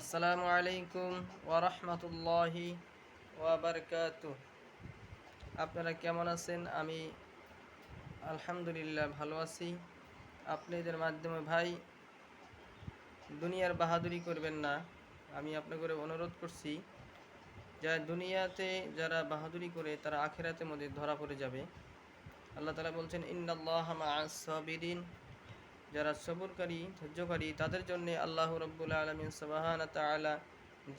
আসসালামু আলাইকুম ওরহমতুল্লাহি ওয়াবারকাতু আপনারা কেমন আছেন? আমি আলহামদুলিল্লাহ ভালো আছি। আপনাদের মাধ্যমে ভাই, দুনিয়ার বাহাদুরি করবেন না। আমি আপনাকে অনুরোধ করছি, যা দুনিয়াতে যারা বাহাদুরি করে, তারা আখেরাতের মধ্যে ধরা পড়ে যাবে। আল্লাহ তালা বলছেন ইন্দাল্লাহ সাবিরিন। যারা সবরকারী ধৈর্যকারী তাদের জন্য আল্লাহ রব্বুল আলমিন সবাহান তালা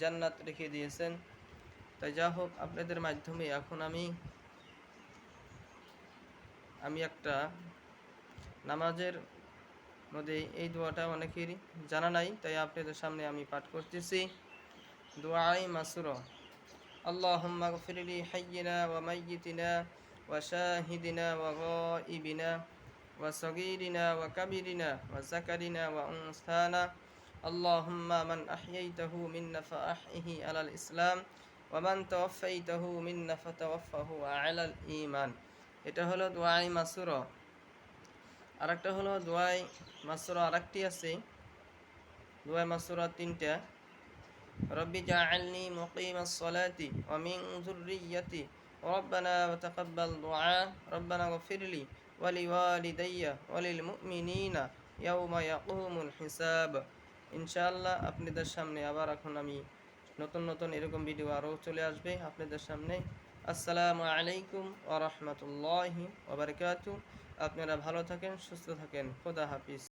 জান্নাত রেখে দিয়েছেন তাই যা হোক আপনাদের মাধ্যমে এখন আমি আমি একটা নামাজের মধ্যে এই দোয়াটা অনেকের জানা নাই তাই আপনাদের সামনে আমি পাঠ করতেছি দোয়াই মাসুর اللهم اغفر لي حينا وميتنا وشاهدنا وغائبنا وصغيرنا وكبيرنا وذكرنا وأنثانا اللهم من أحييته منا فأحيه على الإسلام ومن توفيته منا فتوفه على الإيمان এটা হলো দোয়াই মাসুর আরেকটা হলো দোয়াই মাসুর আরেকটি আছে দোয়াই মাসুর তিনটা ربي جعلني مقيم الصلاة ومن ذريتي ربنا وتقبل دعاء ربنا اغفر لي ওয়ালিওয়ালিদাইয়া ওয়ালিল মুমিনিনা ইয়াউমা ইয়াকুমুল হিসাব। ইনশাআল্লাহ আপনাদের সামনে আবার এখন আমি নতুন নতুন এরকম ভিডিও আরও চলে আসবে আপনাদের সামনে। আসসালামু আলাইকুম ওরহমতুল্লাহি ওবরকাত আপনারা ভালো থাকেন, সুস্থ থাকেন। খোদা হাফিজ।